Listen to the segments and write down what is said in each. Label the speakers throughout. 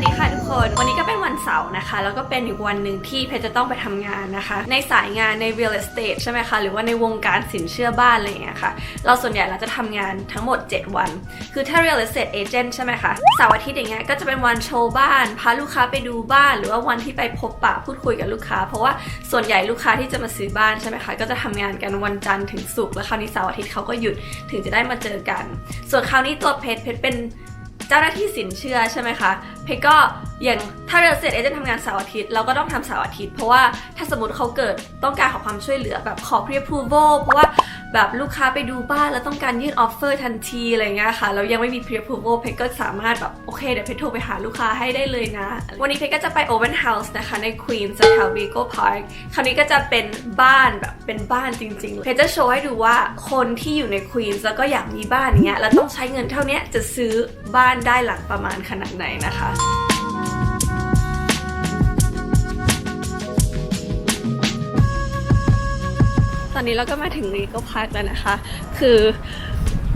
Speaker 1: สดีค่ะทุกคน วันนี้ก็เป็นวันเสาร์นะคะ แล้วก็เป็นอีกวันหนึ่งที่เพชจะต้องไปทำงานนะคะ ในสายงานใน real estate ใช่ไหมคะ หรือว่าในวงการสินเชื่อบ้านอะไรอย่างเงี้ยค่ะ เราส่วนใหญ่เราจะทำงานทั้งหมด 7 วัน คือถ้า real estate agent ใช่ไหมคะ เสาร์อาทิตย์อย่างเงี้ยก็จะเป็นวันโชว์บ้าน พาลูกค้าไปดูบ้าน หรือว่าวันที่ไปพบปะพูดคุยกับลูกค้า เพราะว่าส่วนใหญ่ลูกค้าที่จะมาซื้อบ้านใช่ไหมคะ ก็จะทำงานกันวันจันทร์ถึงศุกร์ แล้วคราวนี้เสาร์อาทิตย์เขาก็หยุด ถึงจะได้มาเจอกัน ส่วนคราวนี้ตัวเพชเพชเป็น เจ้าหน้าที่สินเชื่อใช่ไหมคะ เพก็อย่างถ้าเรียลเซตเอเจนต์ทำงานเสาร์อาทิตย์เราก็ต้องทำเสาร์อาทิตย์ เพราะว่าถ้าสมมติเขาเกิดต้องการขอความช่วยเหลือแบบขอพรี approval เพราะว่า แบบลูกค้าไปดูบ้านแล้วต้องการยื่น offer ทันทีอะไรเงี้ยค่ะแล้วยังไม่มี pre approval เพชรก็สามารถแบบโอเคเดี๋ยวเพชรโทรไปหาลูกค้าให้ได้เลยนะ วันนี้เพชรก็จะไป open house นะคะใน Queens แถว Vigo Park คราวนี้ก็จะเป็นบ้านแบบเป็นบ้านจริงๆ เพชรจะโชว์ให้ดูว่าคนที่อยู่ใน Queens แล้วก็อยากมีบ้านอย่างเงี้ยแล้วต้องใช้เงินเท่านี้จะซื้อบ้านได้หลังประมาณขนาดไหนนะคะ อนนี้เราก็มาถึงรีโกพาร์คแล้วนะคะ คือ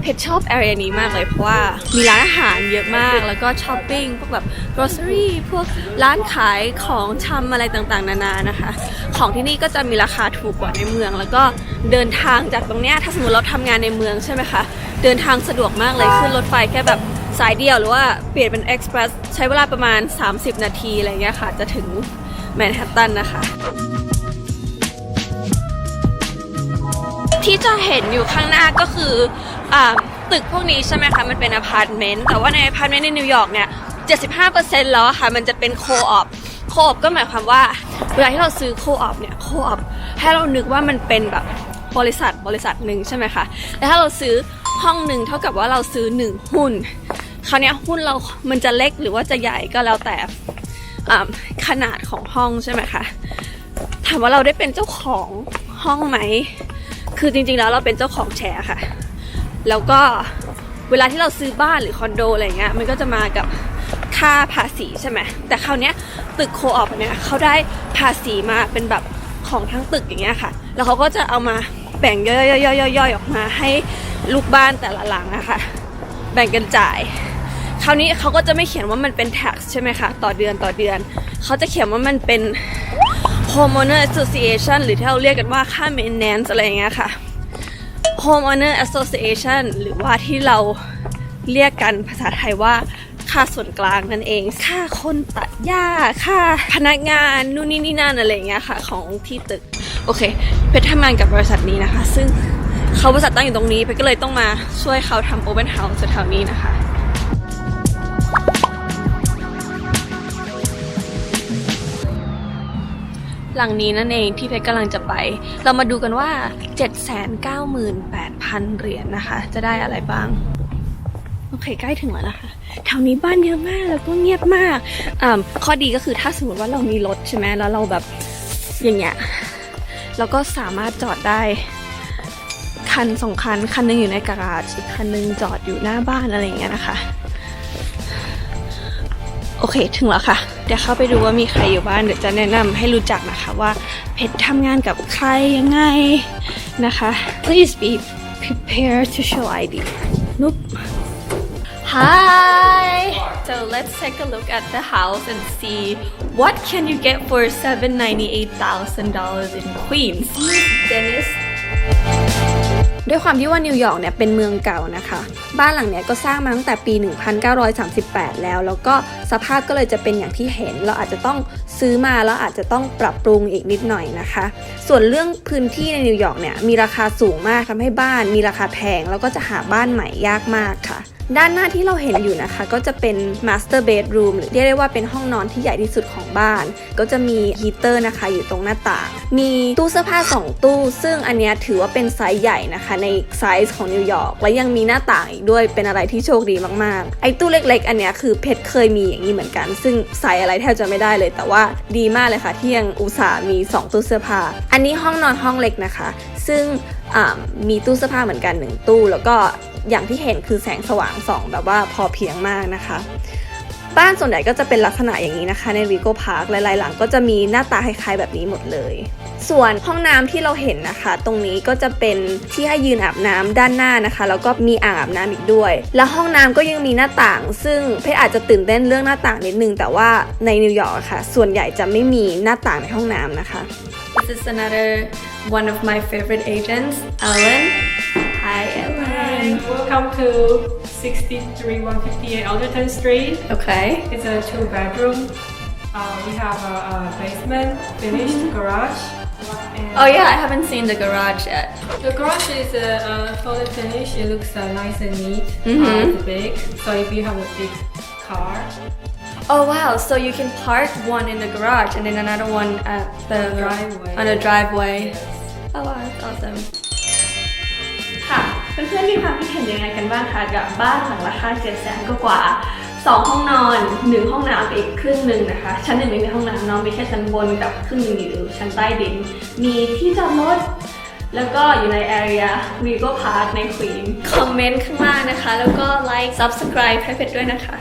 Speaker 1: เพชรชอบแอเรียนี้มากเลย เพราะว่ามีร้านอาหารเยอะมากแล้วก็ช้อปปิ้งพวกแบบ grocery พวกร้านขายของชำอะไรต่างๆ นานานะคะ ของที่นี่ก็จะมีราคาถูกกว่าในเมือง แล้วก็เดินทางจากตรงเนี้ยถ้าสมมติเราทำงานในเมืองใช่ไหมคะ เดินทางสะดวกมากเลยขึ้นรถไฟแค่แบบสายเดียวหรือว่าเปลี่ยนเป็น express ใช้เวลาประมาณ 30 นาทีอะไรเงี้ยค่ะ จะถึงแมนฮัตตันนะคะ ที่จะเห็นอยู่ข้างหน้าก็คืออาตึกพวกนี้ใช่ไหมคะ มันเป็นอพาร์ตเมนต์แต่ว่าในอพาร์ตเมนต์ในนิวยอร์กเนี่ย 75%แล้วค่ะ มันจะเป็นโคออปโคออปก็หมายความว่า เวลาที่เราซื้อโคออปเนี่ยโคออปให้เรานึกว่ามันเป็นแบบบริษัทบริษัทหนึ่งใช่ไหมคะแล้วถ้าเราซื้อห้องหนึ่งเท่ากับว่าเราซื้อหนึ่งหุ้นคราวนี้หุ้นเรา มันจะเล็กหรือว่าจะใหญ่ก็แล้วแต่ขนาดของห้องใช่ไหมคะ ถามว่าเราได้เป็นเจ้าของห้องไหม คือจริงๆแล้วเราเป็นเจ้าของแชร์ค่ะ แล้วก็เวลาที่เราซื้อบ้านหรือคอนโดอะไรเงี้ยมันก็จะมากับค่าภาษีใช่ไหมแต่คราวเนี้ยตึกโคออปเนี่ยเขาได้ภาษีมาเป็นแบบของทั้งตึกอย่างเงี้ยค่ะ แล้วเขาก็จะเอามาแบ่งย่อยๆๆๆๆออกมาให้ลูกบ้านแต่ละหลังอะค่ะ แบ่งกันจ่าย คราวนี้เขาก็จะไม่เขียนว่ามันเป็น tax ใช่ไหมคะ ต่อเดือนต่อเดือน เขาจะเขียนว่ามันเป็น homeowner association หรือที่เราเรียกกันว่าค่า maintenance อะไรอย่างเงี้ยค่ะ homeowner association หรือว่าที่เราเรียกกันภาษาไทยว่าค่าส่วนกลางนั่นเอง ค่าคนตัดหญ้า ค่าพนักงาน นู่นนี่นี่นั่นอะไรเงี้ยค่ะ ของที่ตึก โอเค เพชรทำงานกับบริษัทนี้นะคะ ซึ่งเขาบริษัทตั้งอยู่ตรงนี้ เพชรก็เลยต้องมาช่วยเขาทำ open house แถวนี้นะคะ หลังนี้นั่นเองที่เพชรกำลังจะไป เรามาดูกันว่า 798,000 เหรียญนะคะ จะได้อะไรบ้าง โอเค ใกล้ถึงแล้วนะคะ แถวนี้บ้านเยอะมากแล้วก็เงียบมากอ่าข้อดีก็คือถ้าสมมติว่าเรามีรถใช่ไหมแล้วเราแบบอย่างเงี้ยเราก็สามารถจอดได้คันสองคัน คันหนึงอยู่ในการาจอีกคันหนึงจอดอยู่หน้าบ้านอะไรอย่างเงี้ยนะคะ โอเคถึงแล้วค่ะ เดี๋ยวเข้าไปดูว่ามีใครอยู่บ้านเดี๋ยวจะแนะนำให้รู้จักนะคะว่าเพชรทำงานกับใครยังไงนะคะ please be prepared to show ID nope hi so let's take a look at the house and see what can you get for $798,000 in Queens Dennis ด้วยความที่ว่านิวยอร์กเนี่ยเป็นเมืองเก่านะคะ บ้านหลังเนี้ยก็สร้างมาตั้งแต่ปี 1938 แล้ว แล้วก็สภาพก็เลยจะเป็นอย่างที่เห็น เราอาจจะต้องซื้อมาแล้วอาจจะต้องปรับปรุงอีกนิดหน่อยนะคะ ส่วนเรื่องพื้นที่ในนิวยอร์กเนี่ยมีราคาสูงมากทำให้บ้านมีราคาแพงแล้วก็จะหาบ้านใหม่ยากมากค่ะ ด้านหน้าที่เราเห็นอยู่นะคะ ก็จะเป็น master bedroom หรือเรียกได้ว่าเป็นห้องนอนที่ใหญ่ที่สุดของบ้าน ก็จะมีฮีเตอร์นะคะอยู่ตรงหน้าต่าง มีตู้เสื้อผ้า 2 ตู้ ซึ่งอันนี้ถือว่าเป็นไซส์ใหญ่นะคะ ในไซส์ของนิวยอร์กและยังมีหน้าต่างอีกด้วยเป็นอะไรที่โชคดีมากๆ ไอ้ตู้เล็ก ๆ อันนี้คือเพชรเคยมีอย่างนี้เหมือนกัน ซึ่งใส่อะไรแทบจะไม่ได้เลย แต่ว่าดีมากเลยค่ะที่ยังอุตส่าห์มี 2 ตู้เสื้อผ้า อันนี้ห้องนอนห้องเล็กนะคะ ซึ่งมีตู้เสื้อผ้าเหมือนกันหนึ่งตู้แล้วก็ อย่างที่เห็นคือแสงสว่างส่องแบบว่าพอเพียงมากนะคะ บ้านส่วนใหญ่ก็จะเป็นลักษณะอย่างนี้นะคะ ในวีโก้พาร์คหลายๆหลังก็จะมีหน้าตาคล้ายๆแบบนี้หมดเลย ส่วนห้องน้ำที่เราเห็นนะคะ ตรงนี้ก็จะเป็นที่ให้ยืนอาบน้ำด้านหน้านะคะ แล้วก็มีอ่างอาบน้ำอีกด้วย แล้วห้องน้ำก็ยังมีหน้าต่าง ซึ่งเพชรอาจจะตื่นเต้นเรื่องหน้าต่างนิดนึงแต่ว่าในนิวยอร์กค่ะ ส่วนใหญ่จะไม่มีหน้าต่างในห้องน้ำนะคะ This is another one of my favorite agents Ellen Hi Ellen
Speaker 2: Welcome to 63158 Alderton Street.
Speaker 1: Okay
Speaker 2: It's a two bedroom. Uh, we have a, a basement, finished garage. And
Speaker 1: Oh yeah I haven't seen the garage yet
Speaker 2: The garage is uh, uh, fully finished. It looks uh, nice and neat.
Speaker 1: Mhm.
Speaker 2: It's big. So if you have a big car,
Speaker 1: Oh wow, so you can park one in the garage and then another one at the
Speaker 2: driveway.
Speaker 1: on the driveway. Oh wow, that's awesome. เพื่อนๆมีความคิดเห็นยังไงกันบ้างคะกับบ้านหลังราคาเจ็ดแสนก็กว่าสองห้องนอนหนึ่งห้องน้ำอีกครึ่งหนึ่งนะคะ ชั้นหนึ่งไม่มีห้องน้ำเน้องมีแค่ชั้นบนกับครึ่งหนึ่งอยู่ชั้นใต้ดิน มีที่จอดรถแล้วก็อยู่ใน area Vigo Park ในควีนคอมเมนต์ข้างล่างนะคะ แล้วก็ like subscribe ให้เพจด้วยนะคะ